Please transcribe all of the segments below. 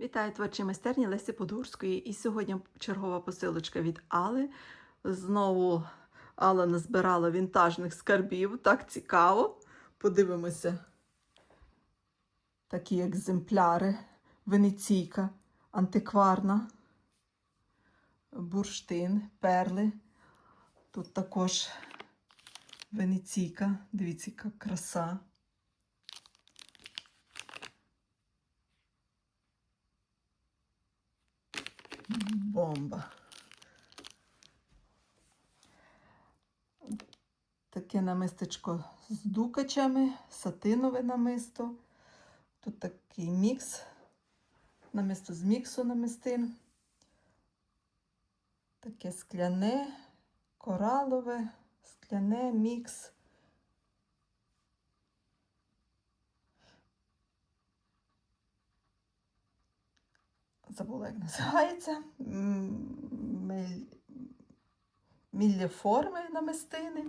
Вітаю творчі майстерні Лесі Подгурської. І сьогодні чергова посилочка від Али. Знову Алла назбирала вінтажних скарбів. Так цікаво. Подивимося. Такі екземпляри. Венеційка, антикварна, бурштин, перли. Тут також венеційка. Дивіться, яка краса. Бомба. Таке намистечко з дукачами, сатинове намисто. Тут такий мікс. Намисто з міксу намистин. Таке скляне, коралове, скляне, мікс. Забула, як називається. Мель... Міллеформи намистини.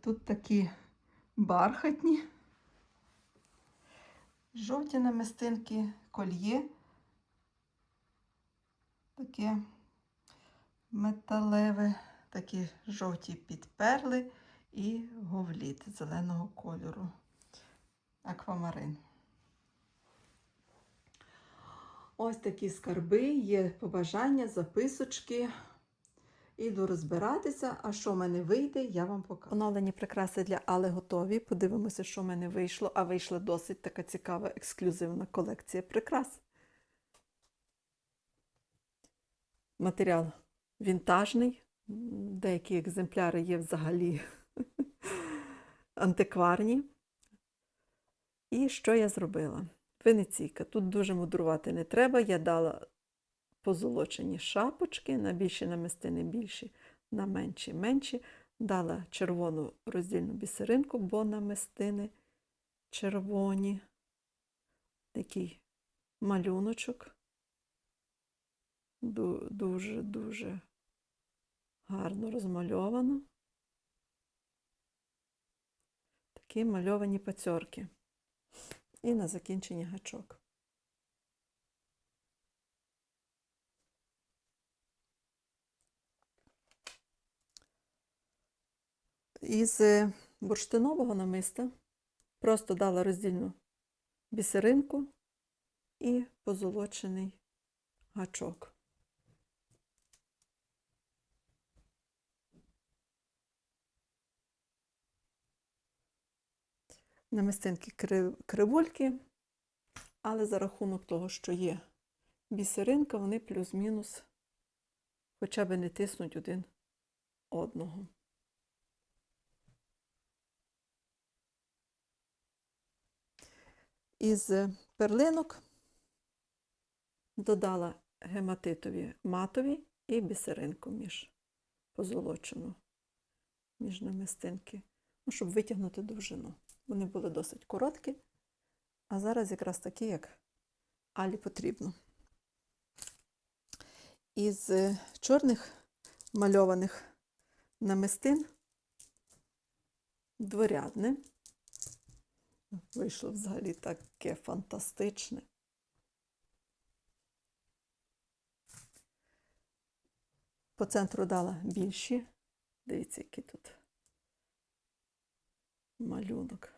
Тут такі бархатні, жовті намистинки, кольє, таке металеве, такі жовті підперли і говліт зеленого кольору. Аквамарин. Ось такі скарби, є побажання, записочки. Іду розбиратися, а що в мене вийде, я вам покажу. Оновлені прикраси для Али готові. Подивимося, що в мене вийшло, а вийшла досить така цікава ексклюзивна колекція прикрас. Матеріал вінтажний, деякі екземпляри є взагалі антикварні. І що я зробила? Венеційка. Тут дуже мудрувати не треба. Я дала позолочені шапочки, на більші намистини більші, на менші менші. Дала червону роздільну бісеринку, бо намистини червоні. Такий малюночок. Дуже-дуже гарно розмальовано. Такі мальовані пацьорки. І на закінчення гачок. Із бурштинового намиста просто дала роздільну бісеринку і позолочений гачок. Намистинки кривульки, але за рахунок того, що є бісеринка, вони плюс-мінус хоча б не тиснуть один одного. Із перлинок додала гематитові матові і бісеринку між позолочену між намистинки, ну, щоб витягнути довжину. Вони були досить короткі, а зараз якраз такі, як Алі потрібно. Із чорних мальованих намистин дворядне. Вийшло взагалі таке фантастичне. По центру дала більші. Дивіться, які тут малюнок.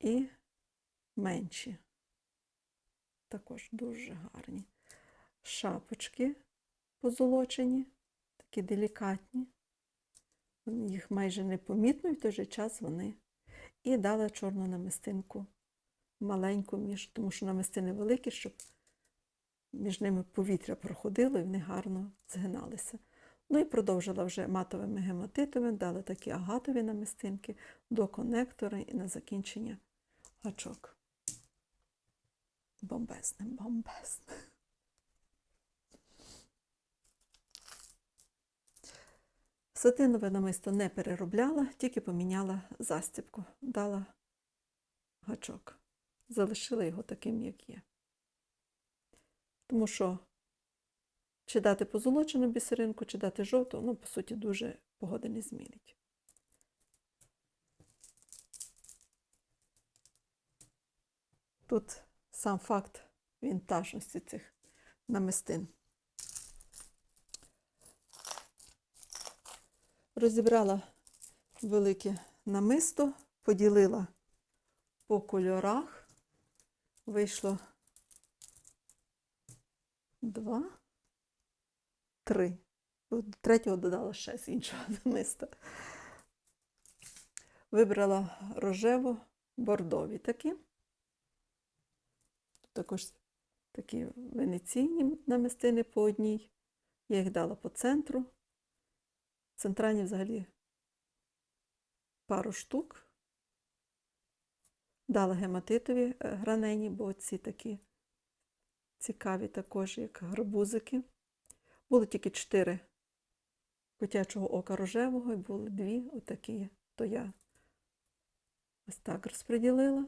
І менші. Також дуже гарні. Шапочки позолочені, такі делікатні. Їх майже непомітно, і в той же час вони. І дала чорну намистинку маленьку, між, тому що намистини великі, щоб між ними повітря проходило і вони гарно згиналися. Ну і продовжила вже матовими гематитами, дали такі агатові намистинки до конектора і на закінчення гачок. Бомбезне, бомбезне. Сатинове намисто не переробляла, тільки поміняла застібку, дала гачок. Залишила його таким, як є. Тому що чи дати позолочену бісеринку, чи дати жовту, ну, по суті, дуже погода не змінить. Тут сам факт вінтажності цих намистин. Розібрала велике намисто, поділила по кольорах. Вийшло два, три. До Третього додала ще з іншого намиста. Вибрала рожево-бордові такі. Також такі венеційні намистини по одній. Я їх дала по центру. Центральні взагалі пару штук. Дала гематитові е, гранені, бо ці такі цікаві також, як гарбузики. Було тільки чотири котячого ока рожевого і були дві отакі. То я ось так розподілила.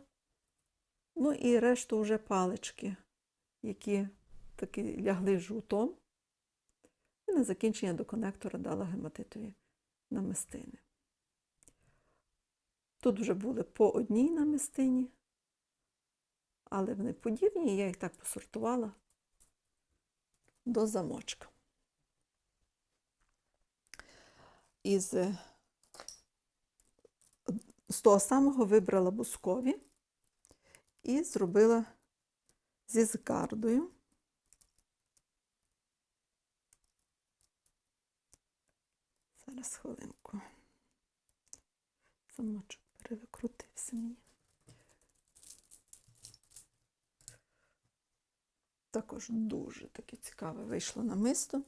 Ну і решту вже палички, які такі лягли жовтом. І на закінчення до конектора дала гематитові намистини. Тут вже були по одній намистині, але вони подібні, і я їх так посортувала до замочка. Із е, з того самого вибрала бускові і зробила зі згардою. Зараз хвилинку. Замочок перевикрутився мені. Також дуже таке цікаве вийшло намисто.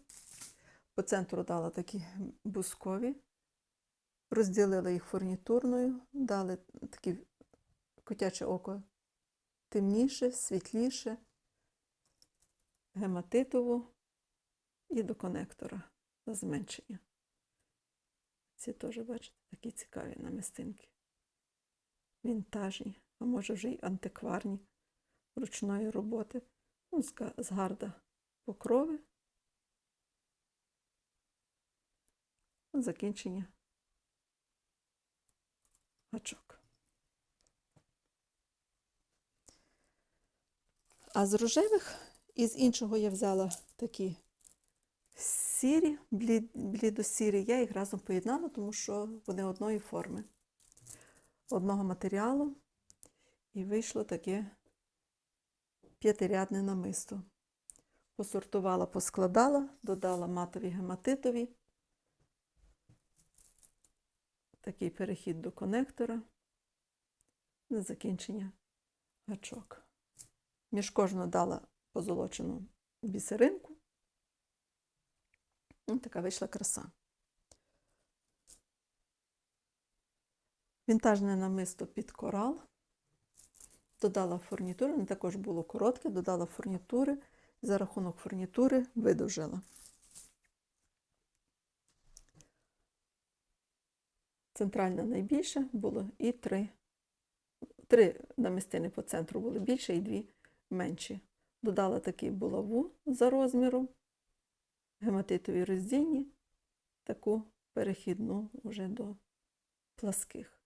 По центру дала такі бускові, розділила їх фурнітурною, дали таке котяче око темніше, світліше, гематитову і до конектора на зменшення. Ці теж, бачите, такі цікаві намистинки. Вінтажні, а може вже й антикварні ручної роботи. Ну, з гарда покрови. Закінчення. Гачок. А з рожевих із іншого я взяла такі сірі, блідосірі, я їх разом поєднала, тому що вони одної форми, одного матеріалу, і вийшло таке п'ятирядне намисто. Посортувала, поскладала, додала матові гематитові, такий перехід до конектора, на закінчення гачок. Між кожного дала позолочену бісеринку. Ось така вийшла краса. Вінтажне намисто під корал. Додала фурнітури, воно також було коротке, додала фурнітури, за рахунок фурнітури видовжила. Центральна найбільша було і три. Три намистини по центру були більше і дві менші. Додала такі булаву за розміром, гематитові роздільні, таку перехідну вже до пласких.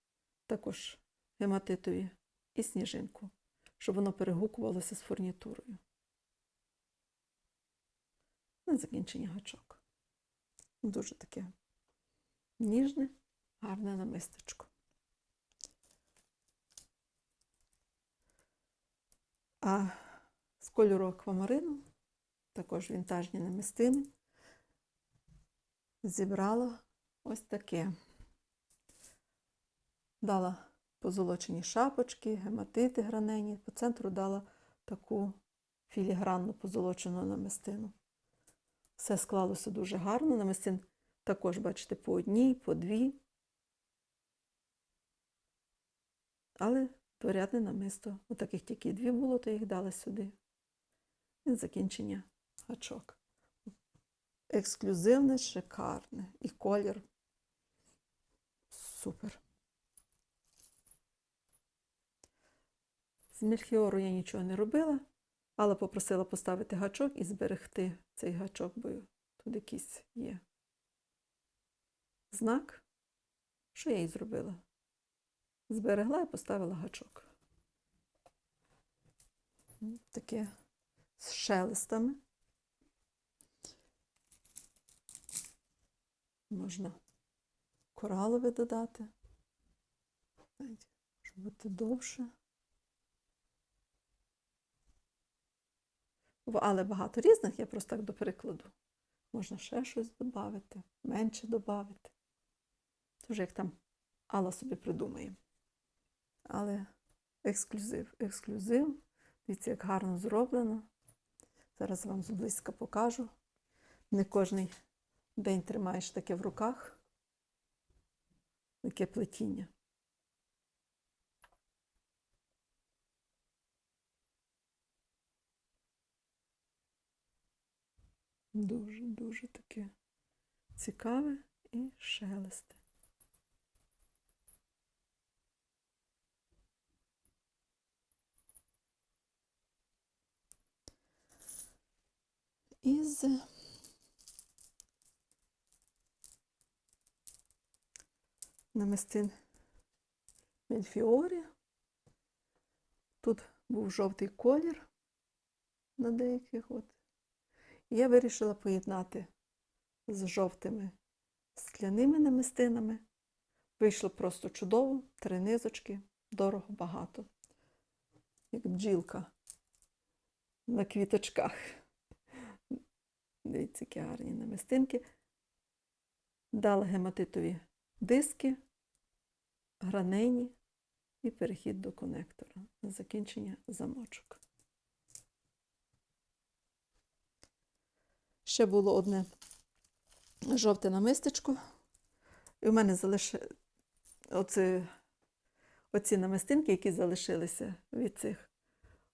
Також гематитові і сніжинку, щоб воно перегукувалося з фурнітурою. На закінчення гачок. Дуже таке ніжне, гарне намистечко. А з кольору аквамарину, також вінтажні намистини, зібрала ось таке. Дала позолочені шапочки, гематити гранені, по центру дала таку філігранну позолочену намистину. Все склалося дуже гарно. Намистин також, бачите, по одній, по дві. Але дворядне намисто. Отаких тільки дві було, то їх дали сюди. І закінчення гачок. Ексклюзивне, шикарне. І колір. Супер. З мельхіору я нічого не робила, але попросила поставити гачок і зберегти цей гачок, бо тут якийсь є знак. Що я їй зробила? Зберегла і поставила гачок. таке з шелестами. Можна коралове додати, щоб бути довше. Але багато різних, я просто так до прикладу. Можна ще щось додати, менше додати. Вже як там Алла собі придумає. Але ексклюзив, ексклюзив. Дивіться, як гарно зроблено. Зараз вам зблизька покажу. Не кожний день тримаєш таке в руках. Таке плетіння. Дуже, дуже таке цікаве і шелесте. Із намистин Мельфіорі. Тут був жовтий колір на деяких. От. Я вирішила поєднати з жовтими скляними намистинами. Вийшло просто чудово, три низочки, дорого багато, як бджілка на квіточках. Дивіться, які гарні намистинки. Дала гематитові диски, гранені і перехід до конектора на закінчення замочок. Ще було одне жовте намистечко. І в мене залишилося оці, оці намистинки, які залишилися від цих,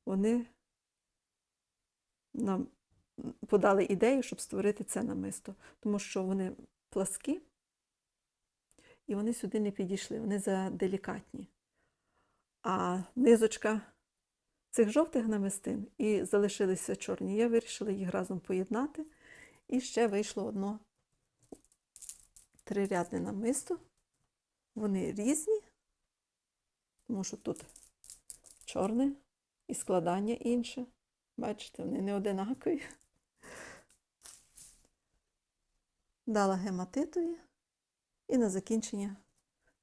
вони нам подали ідею, щоб створити це намисто, тому що вони пласкі і вони сюди не підійшли, вони заделікатні. А низочка цих жовтих намистин і залишилися чорні. Я вирішила їх разом поєднати. І ще вийшло одно трирядне намисто. Вони різні, тому що тут чорне і складання інше. Бачите, вони не одинакові. Дала гематитові і на закінчення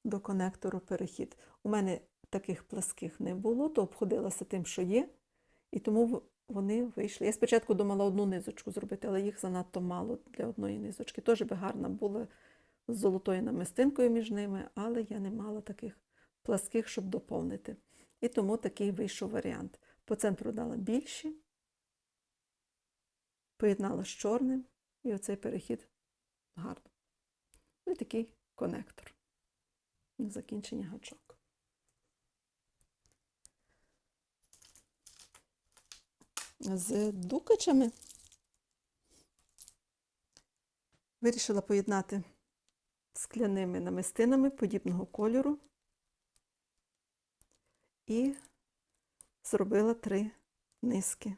до конектору перехід. У мене таких пласких не було, то обходилася тим, що є, і тому вони вийшли. Я спочатку думала одну низочку зробити, але їх занадто мало для одної низочки. Теж би гарна була з золотою намистинкою між ними, але я не мала таких пласких, щоб доповнити. І тому такий вийшов варіант. По центру дала більші, поєднала з чорним, і оцей перехід гарно. Ну і такий конектор. На закінчення гачок. З дукачами вирішила поєднати скляними намистинами подібного кольору і зробила три низки.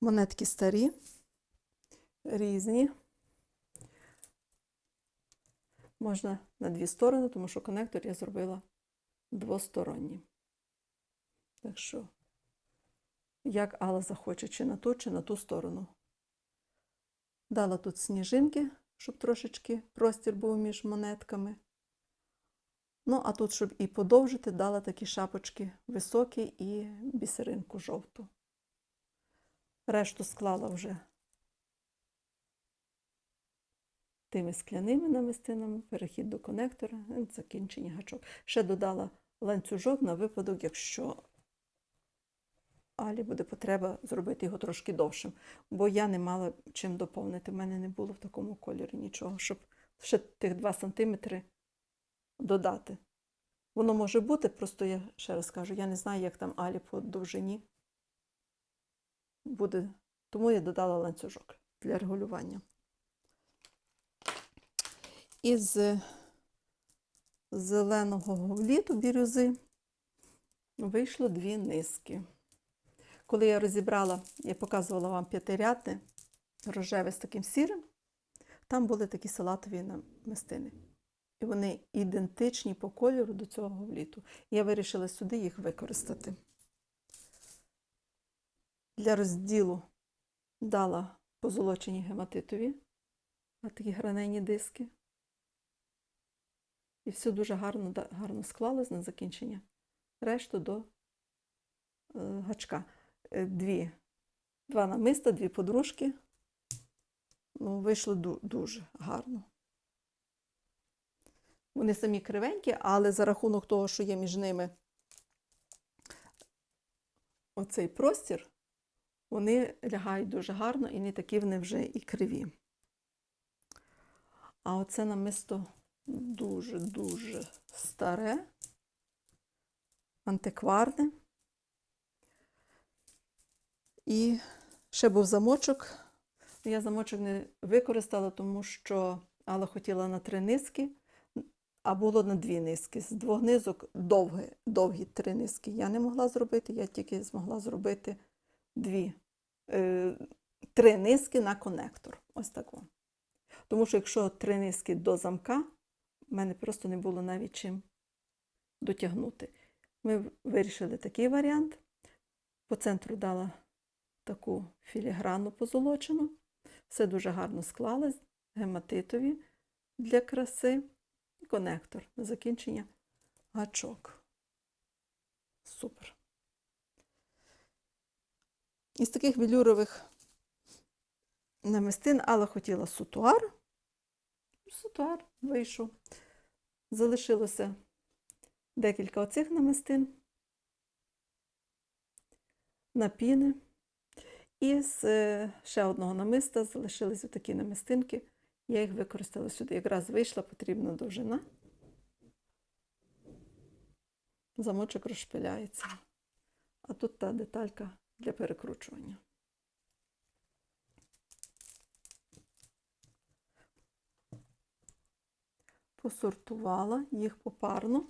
Монетки старі, різні. Можна на дві сторони, тому що конектор я зробила двосторонній. Так що, як Алла захоче, чи на ту, чи на ту сторону. Дала тут сніжинки, щоб трошечки простір був між монетками. Ну, а тут, щоб і подовжити, дала такі шапочки високі і бісеринку жовту. Решту склала вже тими скляними намистинами, перехід до конектора, закінчення гачок. Ще додала ланцюжок на випадок, якщо Алі буде потреба зробити його трошки довшим, бо я не мала чим доповнити. У мене не було в такому кольорі нічого, щоб ще тих 2 см додати. Воно може бути, просто я ще раз кажу, я не знаю, як там Алі по довжині буде. Тому я додала ланцюжок для регулювання. Із зеленого говліту бірюзи вийшло дві низки. Коли я розібрала, я показувала вам п'ятирядне, рожеве з таким сірим, там були такі салатові намистини. І вони ідентичні по кольору до цього говліту. Я вирішила сюди їх використати. Для розділу дала позолочені гематитові, а такі гранені диски. І все дуже гарно, гарно склалось на закінчення. Решту до е, гачка. Е, Дві, два намиста, дві подружки. Ну, вийшло ду- дуже гарно. Вони самі кривенькі, але за рахунок того, що є між ними оцей простір, вони лягають дуже гарно і не такі вони вже і криві. А оце намисто дуже-дуже старе, антикварне. І ще був замочок. Я замочок не використала, тому що Алла хотіла на три низки, а було на дві низки. З двох низок довгі, довгі три низки я не могла зробити, я тільки змогла зробити дві, е, три низки на конектор. Ось так. Тому що якщо три низки до замка, в мене просто не було навіть чим дотягнути. Ми вирішили такий варіант. По центру дала таку філігранну позолочену. Все дуже гарно склалось, гематитові для краси. І конектор на закінчення гачок. Супер. Із таких велюрових намистин Алла хотіла сутуар. Сутуар вийшов. Залишилося декілька оцих намистин, напіни. І з е, ще одного намиста залишились такі намистинки. Я їх використала сюди. Якраз вийшла потрібна довжина. Замочок розшпиляється. А тут та деталька для перекручування. Посортувала їх попарно.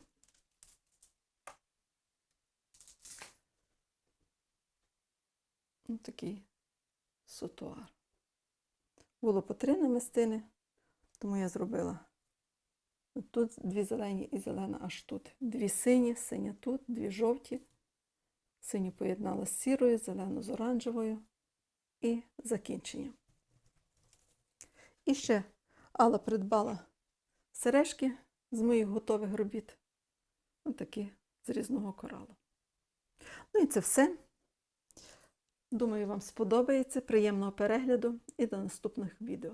Ось такий сутуар. Було по три намистини, тому я зробила тут дві зелені і зелена аж тут. Дві сині, синя тут, дві жовті. Синю поєднала з сірою, зелену з оранжевою і закінчення. І ще Алла придбала сережки з моїх готових робіт. Ось такі з різного коралу. Ну і це все. Думаю, вам сподобається. Приємного перегляду і до наступних відео.